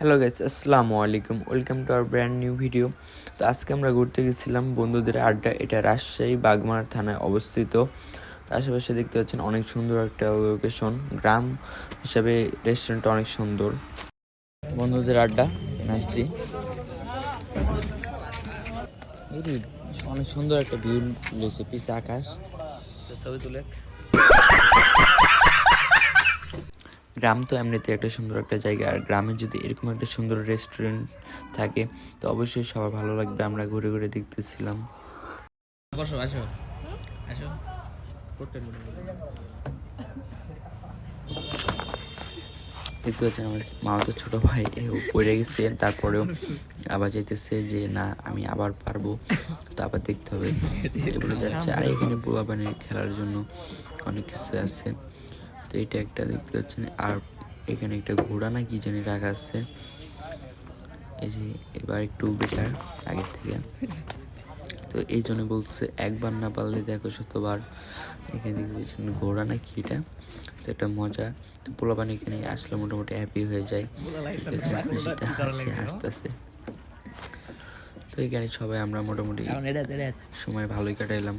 Hello guys আসসালামু আলাইকুম। Welcome to our brand new video তো আজকে আমরা ঘুরতে গেছিলাম বন্ধুদের আড্ডা এটা রাজশাহী বাগমার থানায় অবস্থিত। আশেপাশে দেখতে পাচ্ছেন অনেক সুন্দর একটা লোকেশন গ্রাম হিসাবে রেস্টুরেন্টটা অনেক সুন্দর। বন্ধুদের আড্ডা নাচছি অনেক সুন্দর একটা ভিউ রয়েছে পিছে আকাশ। ছবি তুলে। গ্রাম তো এমনিতে একটা সুন্দর একটা জায়গা। আর গ্রামে যদি এরকম একটা সুন্দর রেস্টুরেন্ট থাকে তো অবশ্যই সবার ভালো লাগবে। আমরা ঘুরে ঘুরে দেখতেছিলাম। বসো আসো। আসো। দেখতে পাচ্ছেন আমার মামা তো ছোট ভাই ও পড়ে গেছে। তারপরেও আবার যেতেছে যে না আমি আবার পারব। তো আবার দেখতে হবে। এগুলো যাচ্ছে। আর এখানে পোলাপানির খেলার জন্য অনেক কিছু আছে। তো এটা একটা দেখতে পাচ্ছেন। আর এখানে একটা ঘোড়া না কি জানি রাখা আছে। এই যে এবার একটু বেটার আগের থেকে। তো এই জন্য বলছে একবার না পারলে দেখো শতবার। এখানে দেখতে পাচ্ছেন ঘোড়া না কি এটা? তো একটা মজা। তো পোলাপানি এখানে আসলে মোটামুটি হ্যাপি হয়ে যায়। খুশিটা হাসি হাসতেছে তো এখানে সবাই আমরা মোটামুটি সময় ভালোই কাটাইলাম।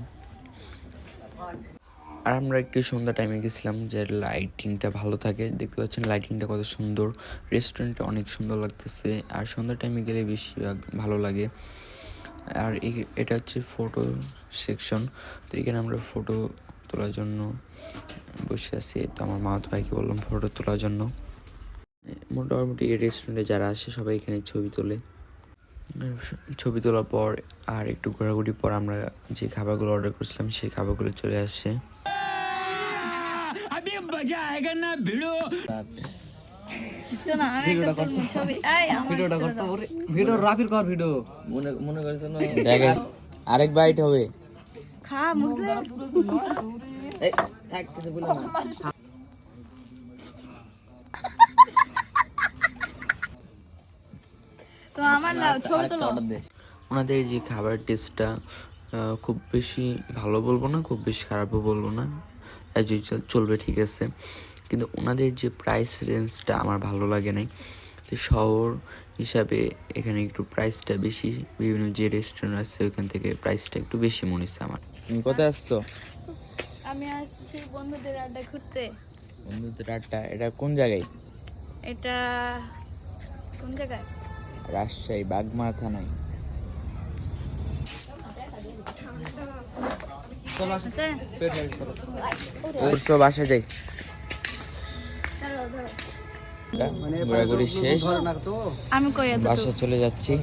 আর আমরা একটু সন্ধ্যা টাইমে গেছিলাম যে লাইটিংটা ভালো থাকে। দেখতে পাচ্ছেন লাইটিংটা কত সুন্দর। রেস্টুরেন্টটা অনেক সুন্দর লাগতেছে। আর সন্ধ্যা টাইমে গেলে বেশি ভালো লাগে। আর এটা হচ্ছে ফটো সেকশন তো এখানে আমরা ফটো তোলার জন্য বসে আছি। তো আমার মামাতো ভাইকে বললাম ফটো তোলার জন্য। মোটামুটি এই রেস্টুরেন্টে যারা আসে সবাই এখানে ছবি তোলে। ছবি তোলার পর আর একটু ঘোরাঘুরি পর আমরা যে খাবারগুলো অর্ডার করছিলাম, সেই খাবারগুলো চলে আসে। মনে করছ না। দেখ আরেক বাইট হবে। খা মুখ থাক কিছু বলে না। তো আমার ছবি তোলো। ওনাদের এই যে খাবার টেস্টটা খুব বেশি ভালো বলব না খুব বেশি খারাপও বলব না। অ্যাজ ইউজুয়াল চলবে ঠিক আছে। কিন্তু ওনাদের যে প্রাইস রেঞ্জটা আমার ভালো লাগে নাই তো শহর হিসাবে এখানে একটু প্রাইসটা বেশি বিভিন্ন যে রেস্টুরেন্ট আছে ওইখান থেকে প্রাইসটা একটু বেশি মনে হচ্ছে আমার। তুমি কোথায় আসছো? আমি আসছি বন্ধুদের আড্ডা ঘুরতে। বন্ধুদের আড্ডা এটা কোন জায়গায়? এটা কোন জায়গায়? রাজশাহী বাগমারা থানায়। ওর বাসা যাই। ধরো ধরো। ঘোরাঘুরি শেষ। আমি কই বাসা চলে যাচ্ছি।